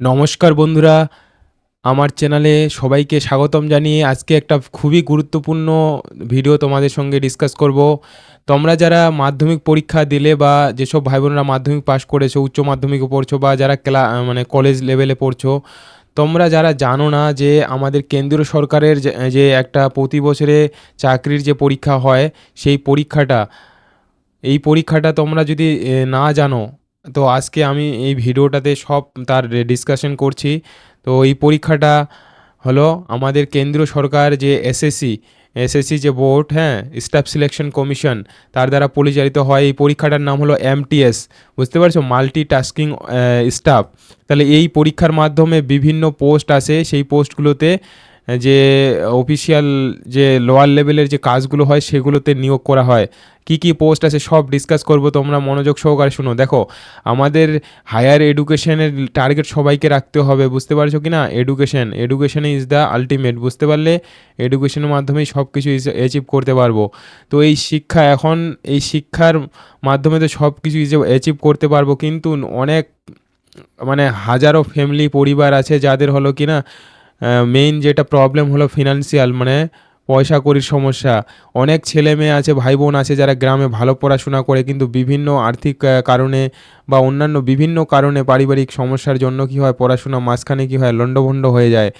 নমস্কার বন্ধুরা, আমার চ্যানেলে সবাইকে স্বাগতম জানিয়ে আজকে একটা খুবই গুরুত্বপূর্ণ ভিডিও তোমাদের সঙ্গে ডিসকাস করব। তোমরা যারা মাধ্যমিক পরীক্ষা দিলে বা যেসব ভাই বোনেরা মাধ্যমিক পাশ করেছ, উচ্চ মাধ্যমিকে পড়ছো বা যারা ক্লা মানে কলেজ লেভেলে পড়ছো, তোমরা যারা জানো না যে আমাদের কেন্দ্রীয় সরকারের যে যে একটা প্রতি বছরে চাকরির যে পরীক্ষা হয়, সেই পরীক্ষাটা, এই পরীক্ষাটা তোমরা যদি না জানো তো আজকে আমি এই ভিডিওটাতে সব তার ডিসকাশন করছি। তো এই পরীক্ষাটা হলো আমাদের কেন্দ্র সরকার যে এসএসসি এসএসসি যে বোর্ড হ্যাঁ স্টাফ সিলেকশন কমিশন তার দ্বারা পরিচালিত হয়। এই পরীক্ষাটার নাম হলো এমটিএস বুঝতে পারছ? মাল্টি টাস্কিং স্টাফ তাহলে এই পরীক্ষার মাধ্যমে বিভিন্ন পোস্ট আসে। সেই পোস্টগুলোতে যে অফিসিয়াল যে লোয়ার লেভেলের যে কাজগুলো হয় সেগুলোতে নিয়োগ করা হয়। কি কি পোস্ট আছে সব ডিসকাস করব, তোমরা মনোযোগ সহকারে শুনো। দেখো, আমাদের হায়ার এডুকেশনের টার্গেট সবাইকে রাখতে হবে, বুঝতে পারছ কি না education education is the ultimate বুঝতে পারলে এডুকেশনের মাধ্যমেই সব কিছু অ্যাচিভ করতে পারব। তো এই শিক্ষা এখন, এই শিক্ষার মাধ্যমে তো সব কিছু অ্যাচিভ করতে পারব, কিন্তু অনেক মানে হাজারো ফ্যামিলি পরিবার আছে যাদের হলো কি না মেইন যেটা প্রবলেম হলো ফিনান্সিয়াল মানে পয়সা করির সমস্যা। অনেক ছেলে মেয়ে আছে ভাই বোন আছে যারা গ্রামে ভালো পড়াশোনা করে, কিন্তু বিভিন্ন আর্থিক কারণে বা অন্যান্য বিভিন্ন কারণে পারিবারিক সমস্যার জন্য কি হয় পড়াশোনা মাঝখানে কি হয়, লণ্ডভণ্ড হয়ে যায়।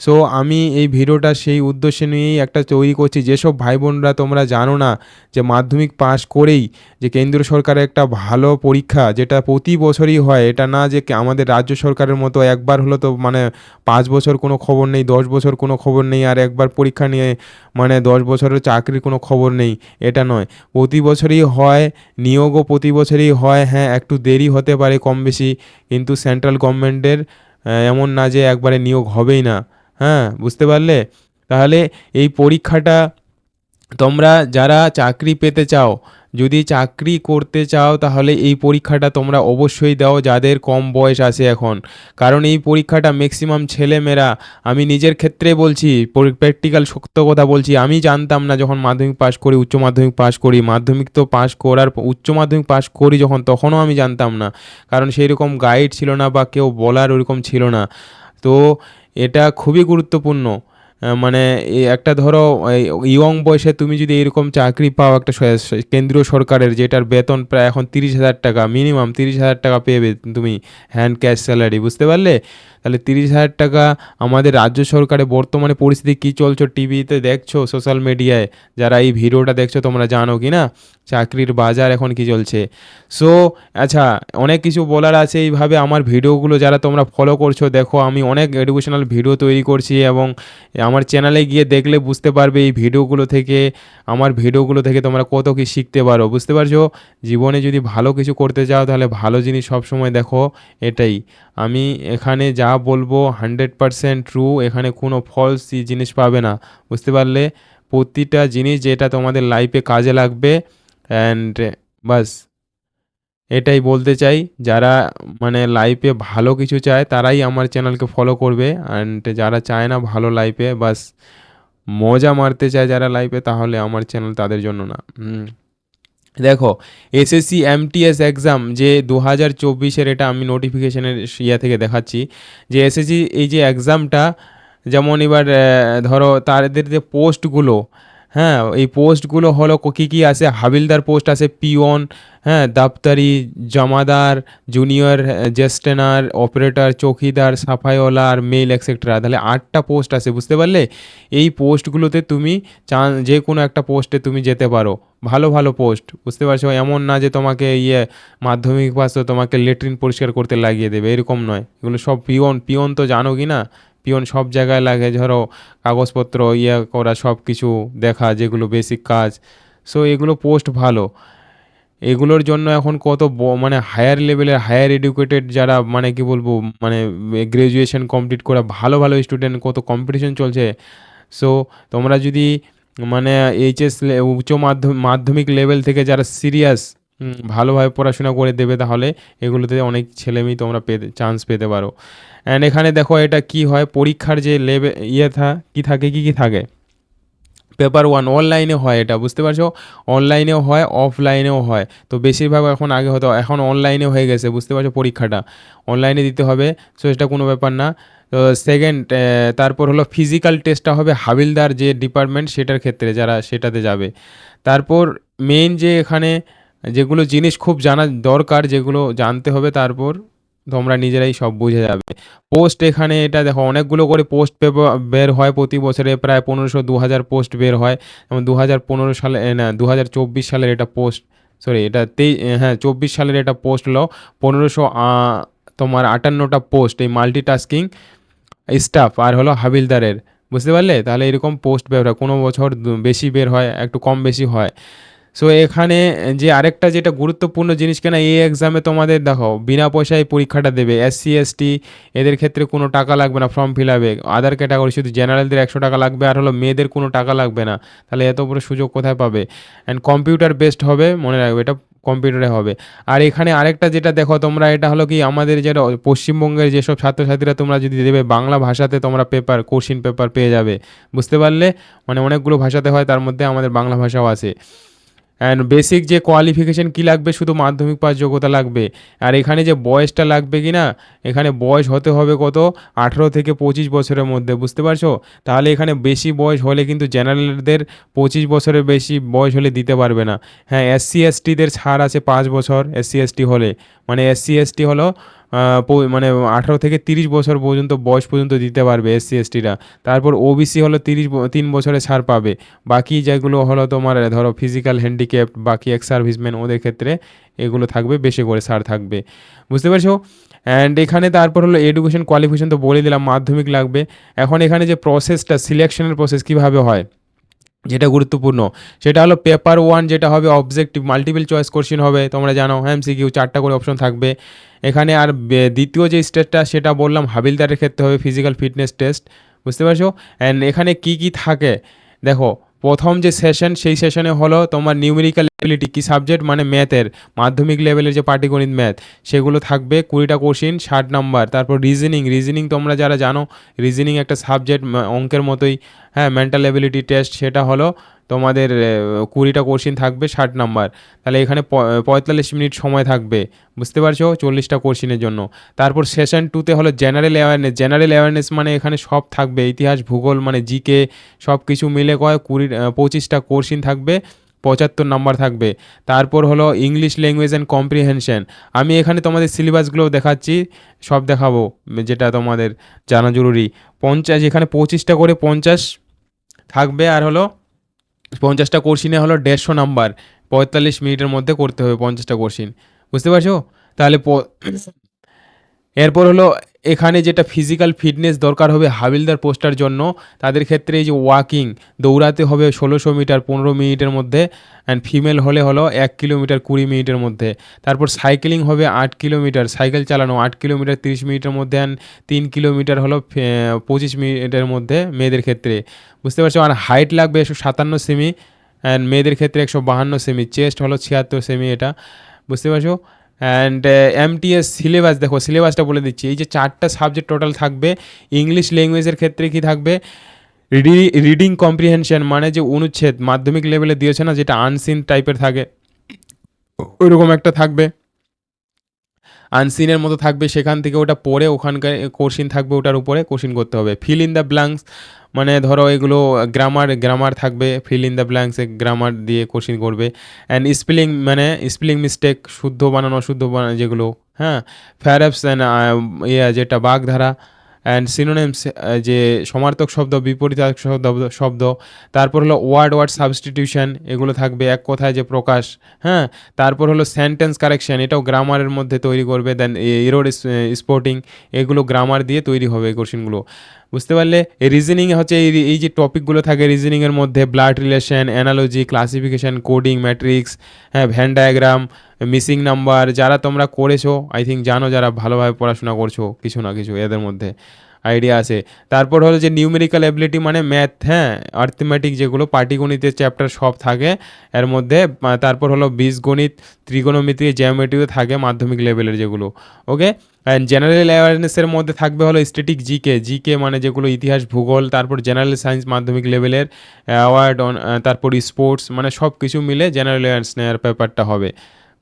সো আমি এই ভিডিওটা সেই উদ্দেশ্যে নিয়েই একটা তৈরি করছি। যেসব ভাই বোনরা তোমরা জানো না যে মাধ্যমিক পাশ করেই যে কেন্দ্র সরকারের একটা ভালো পরীক্ষা যেটা প্রতি বছরই হয়, এটা না যে আমাদের রাজ্য সরকারের মতো একবার হলো তো মানে পাঁচ বছর কোনো খবর নেই, দশ বছর কোনো খবর নেই আর একবার পরীক্ষা নিয়ে মানে দশ বছরের চাকরির কোনো খবর নেই, এটা নয়। প্রতি বছরই হয়, নিয়োগও প্রতি বছরই হয় হ্যাঁ একটু দেরি হতে পারে কম বেশি, কিন্তু সেন্ট্রাল গভর্নমেন্টের এমন না যে একবারে নিয়োগ হবেই না। হ্যাঁ বুঝতে পারলে? তাহলে এই পরীক্ষাটা তোমরা যারা চাকরি পেতে চাও যদি চাকরি করতে চাও, তাহলে এই পরীক্ষাটা তোমরা অবশ্যই দাও যাদের কম বয়স আছে এখন। কারণ এই পরীক্ষাটা ম্যাক্সিমাম ছেলেমেয়েরা, আমি নিজের ক্ষেত্রে বলছি প্র্যাকটিক্যাল সত্য কথা বলছি, আমি জানতাম না যখন মাধ্যমিক পাস করি, উচ্চ মাধ্যমিক পাস করি। মাধ্যমিক তো পাস করার উচ্চ মাধ্যমিক পাস করি যখন, তখনও আমি জানতাম না। কারণ সেই রকম গাইড ছিল না বা কেউ বলার ওরকম ছিল না। তো এটা খুবই গুরুত্বপূর্ণ। মানে একটা ধরো ইয়ং বয়সে তুমি যদি এরকম চাকরি পাও একটা কেন্দ্রীয় সরকারের, যেটার বেতন প্রায় এখন তিরিশ হাজার টাকা মিনিমাম তিরিশ হাজার টাকা পেয়ে তুমি হ্যান্ড ক্যাশ স্যালারি বুঝতে পারলে? তাহলে তিরিশ হাজার টাকা আমাদের রাজ্য সরকারে বর্তমানে পরিস্থিতি কী চলছে, টিভিতে দেখছ সোশ্যাল মিডিয়ায় যারা এই ভিডিওটা দেখছ, তোমরা জানো কি না চাকরির বাজার এখন কি চলছে? সো আচ্ছা অনেক কিছু বলার আছে। এইভাবে আমার ভিডিওগুলো যারা তোমরা ফলো করছ, দেখো, আমি অনেক এডুকেশনাল ভিডিও তৈরি করছি এবং আমার চ্যানেলে গিয়ে দেখলে বুঝতে পারবে এই ভিডিওগুলো থেকে, আমার ভিডিওগুলো থেকে তোমরা কত কি শিখতে পারো, বুঝতে পারছ? জীবনে যদি ভালো কিছু করতে চাও, তাহলে ভালো জিনিস সবসময় দেখো, এটাই। আমি এখানে যা বলব হান্ড্রেড পারসেন্ট ট্রু এখানে কোনো ফলস জিনিস পাবে না, বুঝতে পারলে? প্রতিটা জিনিস যেটা তোমাদের লাইফে কাজে লাগবে অ্যান্ড বাস, এটাই বলতে চাই, যারা মানে লাইফে ভালো কিছু চায়, তারাই আমার চ্যানেলকে ফলো করবে। অ্যান্ড যারা চায় না ভালো লাইফে বাস, মজা মারতে চায় যারা লাইফে তাহলে আমার চ্যানেল তাদের জন্য না। দেখো এসএসসি এমটিএস এক্সাম যে দু হাজার চব্বিশের এটা আমি নোটিফিকেশানের ইয়া থেকে দেখাচ্ছি। যে এসএসসি এই যে এক্সামটা যেমন এবার ধরো, তাদের যে পোস্টগুলো হ্যাঁ এই পোস্টগুলো হলো কী কী আছে? হাবিলদার পোস্ট আছে, পিওন হ্যাঁ দাপ্তারি, জমাদার, জুনিয়র জেস্টেনার, অপারেটর, চৌকিদার সাফাইওয়ালা আর মেল এক্সেট্রা তাহলে আটটা পোস্ট আছে, বুঝতে পারলে? এই পোস্টগুলোতে তুমি চান যে কোনো একটা পোস্টে তুমি যেতে পারো। ভালো ভালো পোস্ট, বুঝতে পারছ? এমন না যে তোমাকে ইয়ে মাধ্যমিক পাস তোমাকে লেট্রিন পরিষ্কার করতে লাগিয়ে দেবে, এরকম নয়। এগুলো সব পিওন পিওন তো জানো কি না? পিওন সব জায়গায় লাগে, ধরো কাগজপত্র ইয়ে করা সব কিছু দেখা, যেগুলো বেসিক কাজ। সো এগুলো পোস্ট ভালো। এগুলোর জন্য এখন কত মানে হায়ার লেভেলের হায়ার এডুকেটেড যারা মানে কি বলব মানে গ্র্যাজুয়েশন কমপ্লিট করা ভালো ভালো স্টুডেন্ট কত কম্পিটিশন চলছে। সো তোমরা যদি মানে এইচএস উচ্চ মাধ্যমিক লেভেল থেকে যারা সিরিয়াস ভালোভাবে পড়াশোনা করে দেবে তাহলে এগুলোতে অনেক ছেলেমেয়ে তোমরা পেতে চান্স পেতে পারো। অ্যান্ড এখানে দেখো এটা কি হয়? পরীক্ষার যে লেভেল ইয়ে থা, কী থাকে, কী কী থাকে? পেপার ওয়ান অনলাইনে হয় এটা, বুঝতে পারছ? অনলাইনেও হয় অফলাইনেও হয়। তো বেশিরভাগ এখন আগে হতো, এখন অনলাইনে হয়ে গেছে, বুঝতে পারছ পরীক্ষাটা? অনলাইনে দিতে হবে সো এটা কোনো ব্যাপার না। তো সেকেন্ড তারপর হলো ফিজিক্যাল টেস্টটা হবে হাবিলদার যে ডিপার্টমেন্ট সেটার ক্ষেত্রে যারা, সেটাতে যাবে। তারপর মেইন যে এখানে যেগুলো জিনিস খুব জানা দরকার, যেগুলো জানতে হবে, তারপর তোমরা নিজেরাই সব বুঝে যাবে। পোস্ট এখানে এটা দেখো, অনেকগুলো করে পোস্ট পেপার বের হয় প্রতি বছরে, প্রায় পনেরোশো দু হাজার পোস্ট বের হয়। যেমন দু হাজার পনেরো সালে, না, দু হাজার চব্বিশ সালের এটা পোস্ট, সরি, এটা তেই হ্যাঁ চব্বিশ সালের এটা পোস্ট হলো পনেরোশো তোমার আটান্নটা পোস্ট, এই মাল্টিটাস্কিং স্টাফ আর হলো হাবিলদারের। বুঝতে পারলে? তাহলে এরকম পোস্ট বের হয়, কোনো বছর বেশি বের হয়, একটু কম বেশি হয়। সো এখানে যে আরেকটা যেটা গুরুত্বপূর্ণ জিনিস, কেনা এই এক্সামে তোমাদের দেখো, বিনা পয়সায় পরীক্ষাটা দেবে এসসি এসটি এদের ক্ষেত্রে কোনো টাকা লাগবে না ফর্ম ফিল আপে আদার ক্যাটাগরি শুধু জেনারেলদের একশো টাকা লাগবে, আর হলো মেয়েদের কোনো টাকা লাগবে না। তাহলে এত বড় সুযোগ কোথায় পাবে? অ্যান্ড কম্পিউটার বেসড হবে, মনে রাখবে, এটা কম্পিউটারে হবে। আর এখানে আরেকটা যেটা দেখো তোমরা, এটা হলো কি, আমাদের যেটা পশ্চিমবঙ্গের যেসব ছাত্রছাত্রীরা তোমরা যদি দেবে, বাংলা ভাষাতে তোমরা পেপার কোশ্চিন পেপার পেয়ে যাবে। বুঝতে পারলে? মানে অনেকগুলো ভাষাতে হয়, তার মধ্যে আমাদের বাংলা ভাষাও আছে। অ্যান্ড বেসিক যে কোয়ালিফিকেশন কী লাগবে? শুধু মাধ্যমিক পাস যোগ্যতা লাগবে। আর এখানে যে বয়সটা লাগবে কি না? এখানে বয়স হতে হবে কত? আঠেরো থেকে পঁচিশ বছরের মধ্যে, বুঝতে পারছ? তাহলে এখানে বেশি বয়স হলে কিন্তু জেনারেলদের পঁচিশ বছরের বেশি বয়স হলে দিতে পারবে না। হ্যাঁ এসসি এসটিদের ছাড় আছে পাঁচ বছর এসসি এসটি হলে। মানে এসসি এসটি হলো মানে আঠারো থেকে তিরিশ বছর পর্যন্ত, বয়স পর্যন্ত দিতে পারবে এসসি, এসটিরা। তারপর ওবিসি হলো তিরিশ তিন বছরে ছাড় পাবে। বাকি যেগুলো হলো তোমার ধরো ফিজিক্যাল হ্যান্ডিক্যাপ বাকি এক্স সার্ভিসম্যান ওদের ক্ষেত্রে এগুলো থাকবে, বেশি করে ছাড় থাকবে। বুঝতে পারছ? অ্যান্ড এখানে তারপর হলো এডুকেশন কোয়ালিফিকেশন তো বলে দিলাম, মাধ্যমিক লাগবে। এখন এখানে যে প্রসেসটা সিলেকশনের প্রসেস কীভাবে হয়? যেটা গুরুত্বপূর্ণ, সেটা হলো পেপার ওয়ান যেটা হবে অবজেক্টিভ মাল্টিপল চয়েস কোশ্চেন হবে, তোমরা জানো হ্যাঁ এমসিকিউ চারটা করে অপশন থাকবে। এখানে আর দ্বিতীয় যে স্টেটটা সেটা বললাম, হাবিলদারের ক্ষেত্রে হবে ফিজিক্যাল ফিটনেস টেস্ট বুঝতে পারছ? অ্যান্ড এখানে কি কি থাকে? দেখো, প্রথম যে সেশন সেই সেশনে হলো তোমার নিউমেরিক্যাল এবিলিটি কি সাবজেক্ট মানে ম্যাথের মাধ্যমিক লেভেলের যে পাটিগণিত ম্যাথ সেগুলো থাকবে কুড়িটা কোশ্চিন ষাট নাম্বার তারপর রিজনিং রিজনিং তোমরা যারা জানো রিজনিং একটা সাবজেক্ট অঙ্কের মতোই হ্যাঁ মেন্টাল এবিলিটি টেস্ট সেটা হলো তোমাদের কুড়িটা কোশ্চিন থাকবে ষাট নাম্বার তাহলে এখানে পঁয়তাল্লিশ মিনিট সময় থাকবে, বুঝতে পারছ? চল্লিশটা কোশ্চিনের জন্য। তারপর সেশন টুতে হলো জেনারেল অ্যাওয়ারনেস জেনারেল অ্যাওয়ারনেস মানে এখানে সব থাকবে, ইতিহাস, ভূগোল মানে জিকে সব কিছু মিলে কয় কুড়ি পঁচিশটা কোশ্চিন থাকবে পঁচাত্তর নাম্বার থাকবে। তারপর হলো ইংলিশ ল্যাঙ্গুয়েজ অ্যান্ড কম্প্রিহেনশন আমি এখানে তোমাদের সিলেবাসগুলো দেখাচ্ছি, সব দেখাবো, যেটা তোমাদের জানা জরুরি। পঞ্চাশ, এখানে পঁচিশটা করে পঞ্চাশ থাকবে, আর হলো পঞ্চাশটা কোর্সিনে হলো দেড়শো নাম্বার। পঁয়তাল্লিশ মিনিটের মধ্যে করতে হবে পঞ্চাশটা কোর্সিন বুঝতে পারছ? তাহলে এরপর হলো এখানে যেটা ফিজিক্যাল ফিটনেস দরকার হবে হাবিলদার পোস্টার জন্য, তাদের ক্ষেত্রে এই যে ওয়াকিং দৌড়াতে হবে ষোলোশো মিটার, পনেরো মিনিটের মধ্যে অ্যান্ড ফিমেল হলে হলো এক কিলোমিটার, কুড়ি মিনিটের মধ্যে। তারপর সাইকেলিং হবে আট কিলোমিটার সাইকেল চালানো আট কিলোমিটার, তিরিশ মিনিটের মধ্যে অ্যান্ড তিন কিলোমিটার হলো পঁচিশ মিনিটের মধ্যে মেয়েদের ক্ষেত্রে। বুঝতে পারছ? আর হাইট লাগবে একশো সাতান্ন সেমি অ্যান্ড মেয়েদের ক্ষেত্রে একশো বাহান্ন সেমি চেস্ট হলো ছিয়াত্তর সেমি এটা। বুঝতে পারছ? অ্যান্ড এমটিএস সিলেবাস দেখো সিলেবাসটা বলে দিচ্ছি। এই যে চারটা সাবজেক্ট টোটাল থাকবে ইংলিশ ল্যাঙ্গুয়েজের ক্ষেত্রে কি থাকবে? রিডিং কম্প্রিহেনশন মানে যে অনুচ্ছেদ, মাধ্যমিক লেভেলে দিয়েছে না, যেটা আনসিন টাইপের থাকে, ওইরকম একটা থাকবে। আনসিনের মতো থাকবে, সেখান থেকে ওটা পরে ওখানকার কোশ্চিন থাকবে, ওটার উপরে কোশ্চিন করতে হবে। ফিল ইন দ্য ব্ল্যাঙ্কস মানে ধরো এগুলো গ্রামার গ্রামার থাকবে ফিল ইন দ্য ব্ল্যাঙ্কসে গ্রামার দিয়ে কোশ্চিন করবে। অ্যান্ড স্পেলিং মানে স্পেলিং মিস্টেক শুদ্ধ বানানো, অশুদ্ধ বানানো যেগুলো হ্যাঁ? ফ্যারাপস অ্যান্ড ইয়ে যেটা বাগধারা অ্যান্ড সিনোনেমস যে সমার্থক শব্দ, বিপরীতার্থক শব্দ শব্দ, তারপর হলো ওয়ার্ড ওয়ার্ড সাবস্টিটিউশন এগুলো থাকবে এক কথায় যে প্রকাশ হ্যাঁ? তারপর হলো সেন্টেন্স কারেকশন এটাও গ্রামারের মধ্যে তৈরি করবে দেন ইরোড স্পোর্টিং এগুলো গ্রামার দিয়ে তৈরি হবে কোশ্চেনগুলো বুঝতে পারলে? রিজনিং হচ্ছে এই এই যে টপিকগুলো থাকে রিজনিংয়ের মধ্যে blood relation analogy classification coding matrix হ্যাঁ ভ্যান ডায়াগ্রাম মিসিং নাম্বার যারা তোমরা করেছ আই থিঙ্ক জানো যারা ভালোভাবে পড়াশোনা করছ, কিছু না কিছু, এদের মধ্যে আইডিয়া আছে। তারপর হলো যে নিউমেরিক্যাল অ্যাবিলিটি মানে ম্যাথ হ্যাঁ আর্থমেটিক যেগুলো, পাটিগণিতের চ্যাপ্টার সব থাকে। এর মধ্যে তারপর হলো বীজগণিত, ত্রিগোণমিতি জ্যামিতিও থাকে মাধ্যমিক লেভেলের যেগুলো ওকে অ্যান্ড জেনারেল অ্যাওয়ারনেসের মধ্যে থাকবে হলো স্ট্যাটিক জিকে জিকে মানে যেগুলো ইতিহাস, ভূগোল, তারপর জেনারেল সায়েন্স মাধ্যমিক লেভেলের অ্যাওয়ার্ড তারপর স্পোর্টস মানে সব কিছু মিলে জেনারেল অ্যাওয়ারনেস নেওয়ার ব্যাপারটা হবে।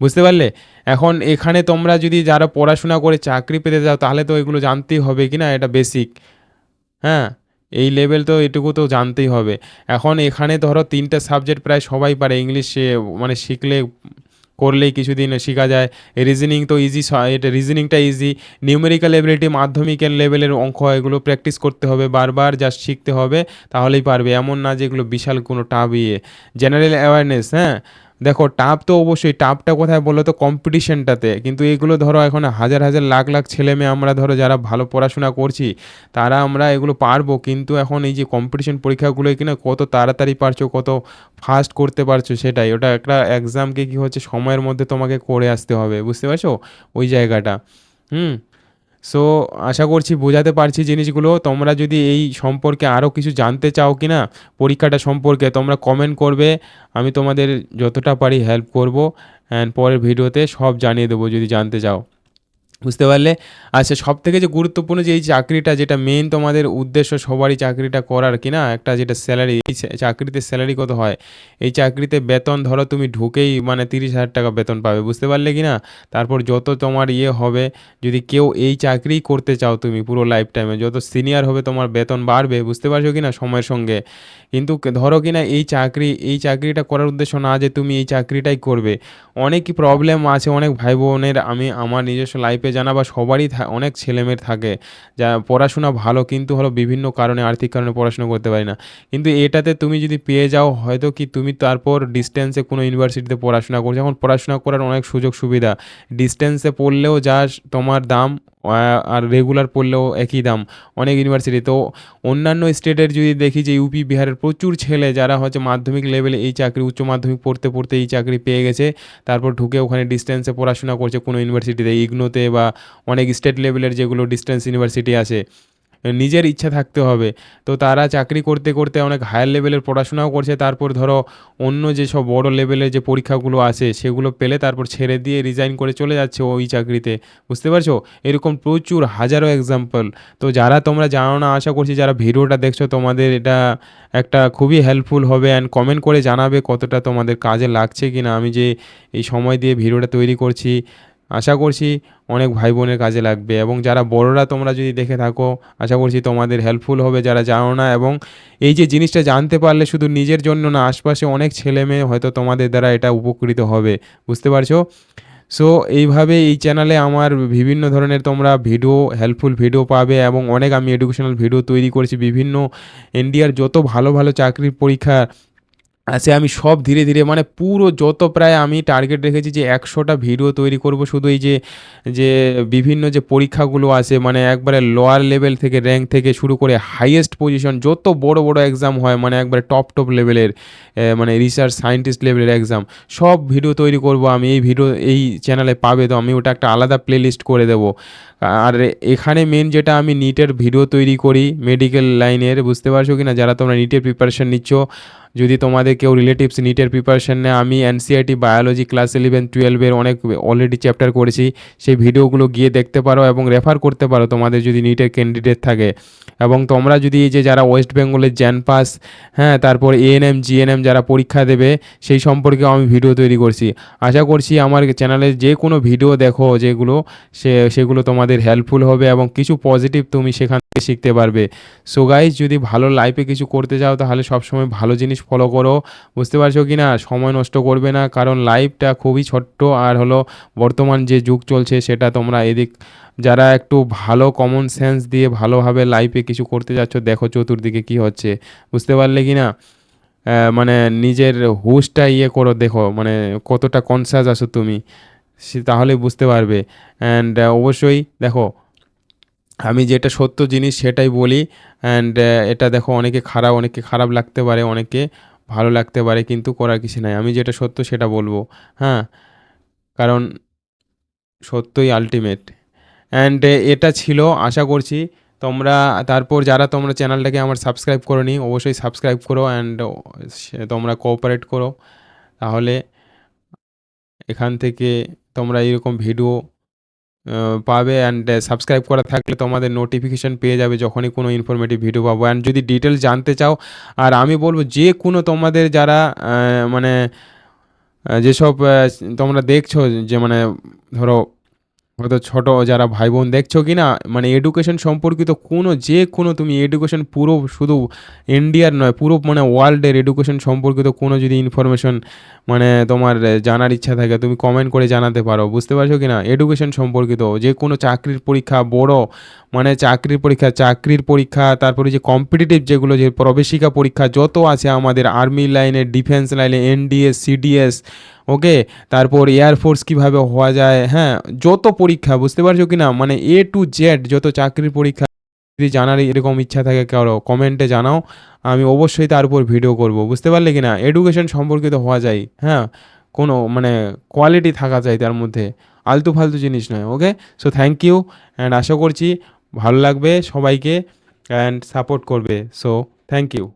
বুঝতে পারলে? এখন এখানে তোমরা যদি যারা পড়াশোনা করে চাকরি পেতে যাও, তাহলে তো এগুলো জানতেই হবে কি না? এটা বেসিক হ্যাঁ? এই লেভেল তো এটুকু তো জানতেই হবে। এখন এখানে ধরো তিনটে সাবজেক্ট প্রায় সবাই পারে। ইংলিশ মানে শিখলে, করলেই কিছুদিন শেখা যায়। রিজনিং তো ইজি এটা রিজনিংটা ইজি নিউমেরিক্যাল এবিলিটি মাধ্যমিকের লেভেলের অঙ্ক এগুলো প্র্যাকটিস করতে হবে। বারবার জাস্ট শিখতে হবে, তাহলেই পারবে। এমন না যে এগুলো বিশাল কোনো টাফ ইয়ে। জেনারেল অ্যাওয়ারনেস হ্যাঁ? দেখো টাপ তো অবশ্যই টাপটা কোথায় বলো তো কম্পিটিশনটাতে কিন্তু এগুলো ধরো এখন হাজার হাজার লাখ লাখ ছেলে মেয়ে আমরা ধরো যারা ভালো পড়াশোনা করছি, তারা আমরা এগুলো পারব। কিন্তু এখন এই যে কম্পিটিশন পরীক্ষাগুলো কিনা কত তাড়াতাড়ি পারছ, কত ফাস্ট করতে পারছ সেটাই। ওটা একটা এক্সামকে কী হচ্ছে, সময়ের মধ্যে তোমাকে করে আসতে হবে, বুঝতে পারছ? ওই জায়গাটা। হুম? সো আশা করছি বোঝাতে পারছি জিনিসগুলো। তোমরা যদি এই সম্পর্কে আরও কিছু জানতে চাও কি না পরীক্ষাটা সম্পর্কে তোমরা কমেন্ট করবে। আমি তোমাদের যতটা পারি হেল্প করব। অ্যান্ড পরের ভিডিওতে সব জানিয়ে দেবো যদি জানতে চাও। বুঝতে পারলে? আচ্ছা সব থেকে যে গুরুত্বপূর্ণ যে এই চাকরিটা, যেটা মেন তোমাদের উদ্দেশ্য সবারই চাকরিটা করার কি না? একটা যেটা স্যালারি এই চাকরিতে স্যালারি কত হয়? এই চাকরিতে বেতন ধরো তুমি ঢুকেই মানে তিরিশ হাজার টাকা বেতন পাবে, বুঝতে পারলে কি না? তারপর যত তোমার ইয়ে হবে, যদি কেউ এই চাকরিই করতে চাও তুমি পুরো লাইফ টাইমে যত সিনিয়র হবে তোমার বেতন বাড়বে, বুঝতে পারছ কি না সময়ের সঙ্গে? কিন্তু ধরো কি না এই চাকরি, এই চাকরিটা করার উদ্দেশ্য না যে তুমি এই চাকরিটাই করবে। অনেকই প্রবলেম আছে, অনেক ভাই বোনের, আমি, আমার নিজস্ব লাইফে জানা বা সবারই অনেক ছেলেমেয়ের থাকে, যা পড়াশোনা ভালো কিন্তু হলো বিভিন্ন কারণে, আর্থিক কারণে পড়াশোনা করতে পারি না। কিন্তু এটাতে তুমি যদি পেয়ে যাও, হয়তো কি তুমি তারপর ডিস্টেন্সে কোনো ইউনিভার্সিটিতে পড়াশোনা করছ এখন পড়াশোনা করার অনেক সুযোগ সুবিধা ডিস্টেন্সে পড়লেও যা তোমার দাম আর রেগুলার পড়লেও একই দাম অনেক ইউনিভার্সিটি তো অন্যান্য স্টেটের যদি দেখি যে ইউপি বিহারের প্রচুর ছেলে যারা হচ্ছে মাধ্যমিক লেভেলে এই চাকরি, উচ্চ মাধ্যমিক পড়তে পড়তে এই চাকরি পেয়ে গেছে, তারপর ঢুকে ওখানে ডিস্টেন্সে পড়াশোনা করছে কোনো ইউনিভার্সিটিতে ইগনোতে বা অনেক স্টেট লেভেলের যেগুলো ডিস্টেন্স ইউনিভার্সিটি আছে, নিজের ইচ্ছা থাকতে হবে। তো তারা চাকরি করতে করতে অনেক হায়ার লেভেলের পড়াশোনাও করছে, তারপর ধরো অন্য যেসব বড় লেভেলের যে পরীক্ষাগুলো আছে, সেগুলো পেলে তারপর ছেড়ে দিয়ে রিজাইন করে চলে যাচ্ছে ওই চাকরিতে। বুঝতে পারছ? এরকম প্রচুর হাজারো এক্সাম্পল তো যারা তোমরা জানো না, আশা করছি যারা ভিডিওটা দেখছ, তোমাদের এটা একটা খুবই হেল্পফুল হবে অ্যান্ড কমেন্ট করে জানাবে কতটা তোমাদের কাজে লাগছে কি না আমি যে এই সময় দিয়ে ভিডিওটা তৈরি করছি আশা করছি অনেক ভাই বোনের কাজে লাগবে এবং যারা বড়রা তোমরা যদি দেখে থাকো, আশা করছি তোমাদের হেল্পফুল হবে। যারা জানো না এবং এই যে জিনিসটা জানতে পারলে শুধু নিজের জন্য না, আশপাশে অনেক ছেলে মেয়ে হয়তো তোমাদের দ্বারা এটা উপকৃত হবে। বুঝতে পারছ? সো এইভাবে এই চ্যানেলে আমার বিভিন্ন ধরনের তোমরা ভিডিও হেল্পফুল ভিডিও পাবে এবং অনেক আমি এডুকেশনাল ভিডিও তৈরি করেছি। বিভিন্ন ইন্ডিয়ার যত ভালো ভালো চাকরির পরীক্ষা আছে আমি সব ধীরে ধীরে মানে পুরো যত প্রায় আমি টার্গেট রেখেছি যে একশোটা ভিডিও তৈরি করব, শুধু এই যে যে বিভিন্ন যে পরীক্ষাগুলো আছে মানে একবারে লোয়ার লেভেল থেকে র্যাঙ্ক থেকে শুরু করে হাইয়েস্ট পজিশন যত বড় বড় এক্সাম হয় মানে একবারে টপ টপ লেভেলের মানে রিসার্চ সায়েন্টিস্ট লেভেলের এক্সাম সব ভিডিও তৈরি করব আমি, এই ভিডিও এই চ্যানেলে পাবে তো আমি ওটা একটা আলাদা প্লেলিস্ট করে দেবো। আর এখানে মেন যেটা আমি নিটের ভিডিও তৈরি করি মেডিকেল লাইনের বুঝতে পারছ কি না যারা তোমরা নিটের প্রিপারেশান নিচ্ছ যদি তোমাদের কেউ রিলেটিভস নিটের প্রিপারেশান নেয়, আমি এনসিআইটি বায়োলজি ক্লাস ইলেভেন টুয়েলভের অনেক অলরেডি চ্যাপ্টার করেছি। সেই ভিডিওগুলো গিয়ে দেখতে পারো এবং রেফার করতে পারো তোমাদের যদি নিটের ক্যান্ডিডেট থাকে। এবং তোমরা যদি এই যে যারা ওয়েস্ট বেঙ্গলের জ্যান পাস হ্যাঁ তারপর এএনএম জিএনএম যারা পরীক্ষা দেবে, সেই সম্পর্কেও আমি ভিডিও তৈরি করছি। আশা করছি আমার চ্যানেলে যে কোনো ভিডিও দেখো যেগুলো সে, সেগুলো তোমাদের হেল্পফুল হবে এবং কিছু পজিটিভ তুমি সেখান শিখতে পারবে। সো গাইজ যদি ভালো লাইফে কিছু করতে চাও, তাহলে সবসময় ভালো জিনিস ফলো করো। বুঝতে পারছ কি না? সময় নষ্ট করবে না, কারণ লাইফটা খুবই ছোট্ট। আর হলো, বর্তমান যে যুগ চলছে, সেটা তোমরা এদিক, যারা একটু ভালো কমন সেন্স দিয়ে ভালোভাবে লাইফে কিছু করতে যাচ্ছ, দেখো চতুর্দিকে কি হচ্ছে। বুঝতে পারলে কি না? মানে নিজের হুশটা ইয়ে করো, দেখো মানে কতটা কনসাস আছো তুমি তাহলে বুঝতে পারবে। অ্যান্ড অবশ্যই দেখো আমি যেটা সত্য জিনিস সেটাই বলি অ্যান্ড এটা দেখো অনেকে খারাপ অনেকে খারাপ লাগতে পারে অনেকে ভালো লাগতে পারে, কিন্তু করার কিছু নাই। আমি যেটা সত্য সেটা বলব হ্যাঁ? কারণ সত্যই আলটিমেট অ্যান্ড এটা ছিল, আশা করছি তোমরা, তারপর যারা তোমরা চ্যানেলটাকে আমার সাবস্ক্রাইব করো নি অবশ্যই সাবস্ক্রাইব করো অ্যান্ড তোমরা কোঅপারেট করো। তাহলে এখান থেকে তোমরা এরকম ভিডিও পাবে অ্যান্ড সাবস্ক্রাইব করা থাকলে তোমাদের নোটিফিকেশান পেয়ে যাবে যখনই কোনো ইনফরমেটিভ ভিডিও পাবো। অ্যান্ড যদি ডিটেলস জানতে চাও, আর আমি বলব যে কোনো তোমাদের যারা মানে যেসব তোমরা দেখছ যে মানে ধরো হয়তো ছোট যারা ভাই বোন দেখছ কি না মানে এডুকেশন সম্পর্কিত কোনো যে কোনো তুমি এডুকেশন পুরো শুধু ইন্ডিয়ার নয়, পুরো মানে ওয়ার্ল্ডের এডুকেশন সম্পর্কিত কোনো যদি ইনফরমেশন মানে তোমার জানার ইচ্ছা থাকে, তুমি কমেন্ট করে জানাতে পারো, বুঝতে পারছ কি না এডুকেশন সম্পর্কিত যে কোনো চাকরির পরীক্ষা বড় মানে চাকরির পরীক্ষা চাকরির পরীক্ষা, তারপরে যে কম্পিটিটিভ যেগুলো যে প্রবেশিকা পরীক্ষা, যত আছে আমাদের আর্মি লাইনে ডিফেন্স লাইনে এনডিএস সিডিএস ওকে? তারপর এয়ারফোর্স কীভাবে হওয়া যায়? হ্যাঁ যত পরীক্ষা, বুঝতে পারছ কি না? মানে এ টু জেড যত চাকরির পরীক্ষা, যদি জানার এরকম ইচ্ছা থাকে, কারও কমেন্টে জানাও। আমি অবশ্যই তার উপর ভিডিও করব, বুঝতে পারলে কি না? এডুকেশন সম্পর্কিত হওয়া যায় হ্যাঁ? কোনো মানে কোয়ালিটি থাকা চাই তার মধ্যে, আলতু ফালতু জিনিস নয় okay so thank you and আশা করছি ভালো লাগবে সবাইকে অ্যান্ড সাপোর্ট করবে। So thank you